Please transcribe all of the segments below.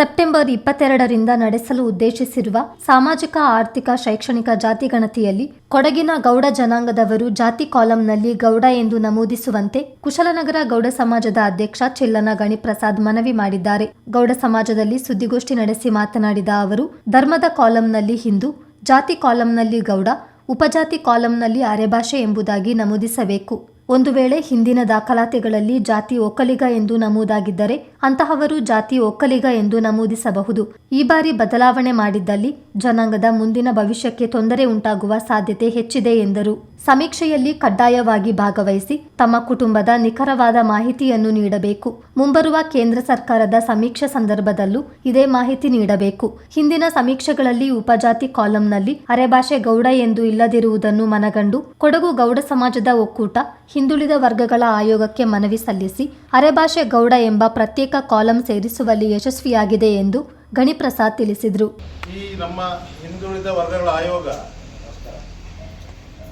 September ಇಪ್ಪತ್ತೆರಡರಿಂದ ನಡೆಸಲು ಉದ್ದೇಶಿಸಿರುವ ಸಾಮಾಜಿಕ, ಆರ್ಥಿಕ, ಶೈಕ್ಷಣಿಕ ಜಾತಿ ಗಣತಿಯಲ್ಲಿ ಕೊಡಗಿನ ಗೌಡ ಜನಾಂಗದವರು ಜಾತಿ ಕಾಲಂನಲ್ಲಿ ಗೌಡ ಎಂದು ನಮೂದಿಸುವಂತೆ ಕುಶಲನಗರ ಗೌಡ ಸಮಾಜದ ಅಧ್ಯಕ್ಷ ಚಿಲ್ಲನ ಗಣಿಪ್ರಸಾದ್ ಮನವಿ ಮಾಡಿದ್ದಾರೆ. ಗೌಡ ಸಮಾಜದಲ್ಲಿ ಸುದ್ದಿಗೋಷ್ಠಿ ನಡೆಸಿ ಮಾತನಾಡಿದ ಅವರು, ಧರ್ಮದ ಕಾಲಂನಲ್ಲಿ ಹಿಂದೂ, ಜಾತಿ ಕಾಲಂನಲ್ಲಿ ಗೌಡ, ಉಪಜಾತಿ ಕಾಲಂನಲ್ಲಿ ಅರೆಭಾಷೆ ಎಂಬುದಾಗಿ ನಮೂದಿಸಬೇಕು. ಒಂದು ವೇಳೆ ಹಿಂದಿನ ದಾಖಲಾತಿಗಳಲ್ಲಿ ಜಾತಿ ಒಕ್ಕಲಿಗ ಎಂದು ನಮೂದಾಗಿದ್ದರೆ ಅಂತಹವರು ಜಾತಿ ಒಕ್ಕಲಿಗ ಎಂದು ನಮೂದಿಸಬಹುದು. ಈ ಬಾರಿ ಬದಲಾವಣೆ ಮಾಡಿದ್ದಲ್ಲಿ ಜನಾಂಗದ ಮುಂದಿನ ಭವಿಷ್ಯಕ್ಕೆ ತೊಂದರೆ ಉಂಟಾಗುವ ಸಾಧ್ಯತೆ ಹೆಚ್ಚಿದೆ ಎಂದರು. ಸಮೀಕ್ಷೆಯಲ್ಲಿ ಕಡ್ಡಾಯವಾಗಿ ಭಾಗವಹಿಸಿ ತಮ್ಮ ಕುಟುಂಬದ ನಿಖರವಾದ ಮಾಹಿತಿಯನ್ನು ನೀಡಬೇಕು. ಮುಂಬರುವ ಕೇಂದ್ರ ಸರ್ಕಾರದ ಸಮೀಕ್ಷೆ ಸಂದರ್ಭದಲ್ಲೂ ಇದೇ ಮಾಹಿತಿ ನೀಡಬೇಕು. ಹಿಂದಿನ ಸಮೀಕ್ಷೆಗಳಲ್ಲಿ ಉಪಜಾತಿ ಕಾಲಂನಲ್ಲಿ ಅರೆಭಾಷೆ ಗೌಡ ಎಂದು ಇಲ್ಲದಿರುವುದನ್ನು ಮನಗಂಡು ಕೊಡಗು ಗೌಡ ಸಮಾಜದ ಒಕ್ಕೂಟ, ಹಿಂದುಳಿದ ವರ್ಗಗಳ ಆಯೋಗಕ್ಕೆ ಮನವಿ ಸಲ್ಲಿಸಿ ಅರೆಭಾಷೆ ಗೌಡ ಎಂಬ ಪ್ರತ್ಯೇಕ ಕಾಲಂ ಸೇರಿಸುವಲ್ಲಿ ಯಶಸ್ವಿಯಾಗಿದೆ ಎಂದು ಗಣಿಪ್ರಸಾದ್ ತಿಳಿಸಿದರು ಈ ನಮ್ಮ ಹಿಂದುಳಿದ ವರ್ಗಗಳ ಆಯೋಗ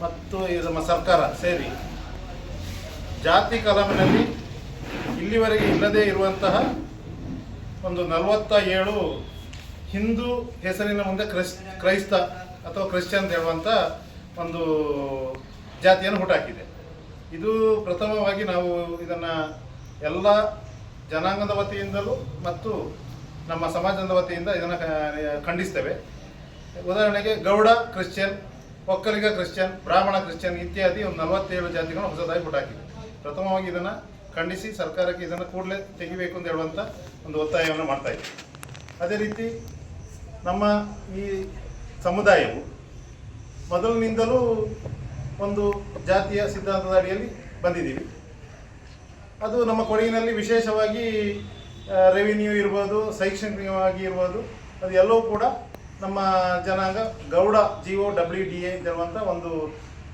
ಮತ್ತು ಈ ನಮ್ಮ ಸರ್ಕಾರ ಸೇರಿ ಜಾತಿ ಕಲಮಿನಲ್ಲಿ ಇಲ್ಲಿವರೆಗೆ ಇಲ್ಲದೇ ಇರುವಂತಹ ಒಂದು ನಲವತ್ತ ಏಳು ಹಿಂದೂ ಹೆಸರಿನ ಮುಂದೆ ಕ್ರಿಸ್, ಕ್ರೈಸ್ತ ಅಥವಾ ಕ್ರಿಶ್ಚಿಯನ್ ಹೇಳುವಂಥ ಒಂದು ಜಾತಿಯನ್ನು ಹುಟ್ಟಾಕಿದೆ ಇದು ಪ್ರಥಮವಾಗಿ ನಾವು ಇದನ್ನು ಎಲ್ಲ ಜನಾಂಗದ ವತಿಯಿಂದಲೂ ಮತ್ತು ನಮ್ಮ ಸಮಾಜದ ವತಿಯಿಂದ ಇದನ್ನು ಖಂಡಿಸ್ತೇವೆ. ಉದಾಹರಣೆಗೆ ಗೌಡ ಕ್ರಿಶ್ಚಿಯನ್ ಒಕ್ಕಲಿಗ ಕ್ರಿಶ್ಚಿಯನ್, ಬ್ರಾಹ್ಮಣ ಕ್ರಿಶ್ಚಿಯನ್ ಇತ್ಯಾದಿ ಒಂದು ನಲವತ್ತೇಳು ಜಾತಿಗಳನ್ನು ಹೊಸದಾಗಿ ಹುಟ್ಟಾಕಿದೆ ಪ್ರಥಮವಾಗಿ ಇದನ್ನು ಖಂಡಿಸಿ ಸರ್ಕಾರಕ್ಕೆ ಇದನ್ನು ಕೂಡಲೇ ತೆಗಿಬೇಕು ಅಂತ ಹೇಳುವಂಥ ಒಂದು ಒತ್ತಾಯವನ್ನು ಮಾಡ್ತಾ ಇದ್ದೀವಿ ಅದೇ ರೀತಿ ನಮ್ಮ ಈ ಸಮುದಾಯವು ಮೊದಲಿನಿಂದಲೂ ಒಂದು ಜಾತಿಯ ಸಿದ್ಧಾಂತದ ಅಡಿಯಲ್ಲಿ ಬಂದಿದ್ದೀವಿ. ಅದು ನಮ್ಮ ಕೊಡಗಿನಲ್ಲಿ ವಿಶೇಷವಾಗಿ ರೆವಿನ್ಯೂ ಇರ್ಬೋದು, ಶೈಕ್ಷಣಿಕವಾಗಿ ಇರ್ಬೋದು, ಅದು ಎಲ್ಲವೂ ಕೂಡ ನಮ್ಮ ಜನಾಂಗ Gowda G O W D A ಹೇಳುವಂಥ ಒಂದು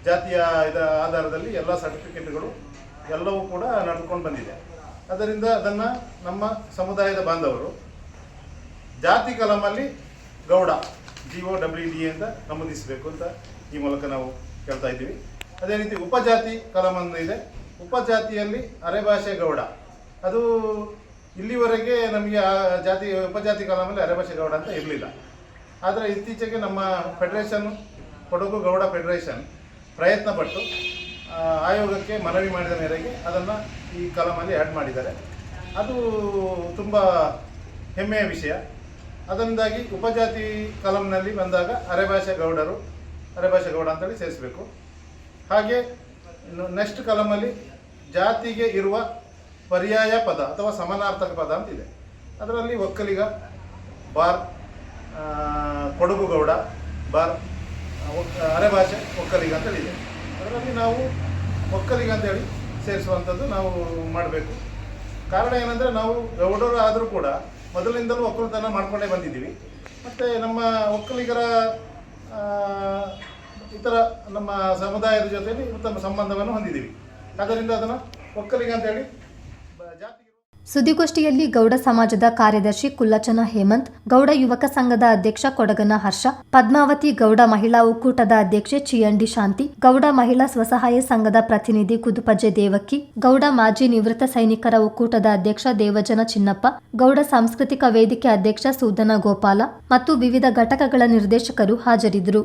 ಜಾತಿಯ ಇದ ಆಧಾರದಲ್ಲಿ ಎಲ್ಲ ಸರ್ಟಿಫಿಕೇಟ್ಗಳು ಎಲ್ಲವೂ ಕೂಡ ನಡ್ಕೊಂಡು ಬಂದಿದೆ. ಅದರಿಂದ ಅದನ್ನು ನಮ್ಮ ಸಮುದಾಯದ ಬಾಂಧವರು ಜಾತಿ ಕಲಮಲ್ಲಿ Gowda G O W D ಅಂತ ನಮೂದಿಸಬೇಕು ಅಂತ ಈ ಮೂಲಕ ನಾವು ಕೇಳ್ತಾ ಇದ್ದೀವಿ. ಅದೇ ರೀತಿ ಉಪಜಾತಿ ಕಲಮನ್ನು ಇದೆ. ಉಪಜಾತಿಯಲ್ಲಿ ಅರೆಭಾಷೆ ಗೌಡ. ಅದು ಇಲ್ಲಿವರೆಗೆ ನಮಗೆ ಆ ಜಾತಿ ಉಪಜಾತಿ ಕಲಮಲ್ಲಿ ಅರೆಭಾಷೆ ಗೌಡ ಅಂತ ಇರಲಿಲ್ಲ. ಆದರೆ ಇತ್ತೀಚೆಗೆ ನಮ್ಮ ಫೆಡರೇಷನ್ ಕೊಡಗು ಗೌಡ ಫೆಡರೇಷನ್ ಪ್ರಯತ್ನ ಪಟ್ಟು ಆಯೋಗಕ್ಕೆ ಮನವಿ ಮಾಡಿದ ಮೇರೆಗೆ ಅದನ್ನು ಈ ಕಲಮಲ್ಲಿ ಆ್ಯಡ್ ಮಾಡಿದ್ದಾರೆ. ಅದು ತುಂಬ ಹೆಮ್ಮೆಯ ವಿಷಯ. ಅದರಿಂದಾಗಿ ಉಪಜಾತಿ ಕಲಂನಲ್ಲಿ ಬಂದಾಗ ಅರೆಭಾಷೆ ಗೌಡರು, ಅರೆಭಾಷೆ ಗೌಡ ಅಂತೇಳಿ ಸೇರಿಸಬೇಕು. ಹಾಗೆ ನೆಕ್ಸ್ಟ್ ಕಲಮಲ್ಲಿ ಜಾತಿಗೆ ಇರುವ ಪರ್ಯಾಯ ಪದ ಅಥವಾ ಸಮಾನಾರ್ಥಕ ಪದ ಅಂತಿದೆ. ಅದರಲ್ಲಿ ಒಕ್ಕಲಿಗ, ಬಾರ್ ಆ, ಕೊಡಗು ಗೌಡ ಬಾರ್ ಅರೆಭಾಷೆ ಒಕ್ಕಲಿಗ ಅಂತೇಳಿದೆ ಅದರಲ್ಲಿ ನಾವು ಒಕ್ಕಲಿಗ ಅಂತೇಳಿ ಸೇರಿಸುವಂಥದ್ದು ನಾವು ಮಾಡಬೇಕು. ಕಾರಣ ಏನಂದರೆ ನಾವು ಗೌಡರು ಆದರೂ ಕೂಡ ಮೊದಲಿನಿಂದಲೂ ಒಕ್ಕಲುತನ ಮಾಡ್ಕೊಂಡೇ ಬಂದಿದ್ದೀವಿ. ಮತ್ತು ನಮ್ಮ ಒಕ್ಕಲಿಗರ ಇತರ ನಮ್ಮ ಸಮುದಾಯದ ಜೊತೆಯಲ್ಲಿ ಉತ್ತಮ ಸಂಬಂಧವನ್ನು ಹೊಂದಿದ್ದೀವಿ. ಆದ್ದರಿಂದ ಅದನ್ನು ಒಕ್ಕಲಿಗ ಅಂತೇಳಿ ಜಾತಿಗೆ ಸುದ್ದಿಗೋಷ್ಠಿಯಲ್ಲಿ ಗೌಡ ಸಮಾಜದ ಕಾರ್ಯದರ್ಶಿ ಕುಲ್ಲಚನ ಹೇಮಂತ್, ಗೌಡ ಯುವಕ ಸಂಘದ ಅಧ್ಯಕ್ಷ ಕೊಡಗನ ಹರ್ಷ, ಪದ್ಮಾವತಿ ಗೌಡ ಮಹಿಳಾ ಒಕ್ಕೂಟದ ಅಧ್ಯಕ್ಷೆ ಚಿಯಂಡಿ ಶಾಂತಿ, ಗೌಡ ಮಹಿಳಾ ಸ್ವಸಹಾಯ ಸಂಘದ ಪ್ರತಿನಿಧಿ ಕುದುಪಜೆ ದೇವಕ್ಕಿ, ಗೌಡ ಮಾಜಿ ನಿವೃತ್ತ ಸೈನಿಕರ ಒಕ್ಕೂಟದ ಅಧ್ಯಕ್ಷ ದೇವಜನ ಚಿನ್ನಪ್ಪ, ಗೌಡ ಸಾಂಸ್ಕೃತಿಕ ವೇದಿಕೆ ಅಧ್ಯಕ್ಷ ಸೂದನ ಗೋಪಾಲ ಮತ್ತು ವಿವಿಧ ಘಟಕಗಳ ನಿರ್ದೇಶಕರು ಹಾಜರಿದ್ದರು.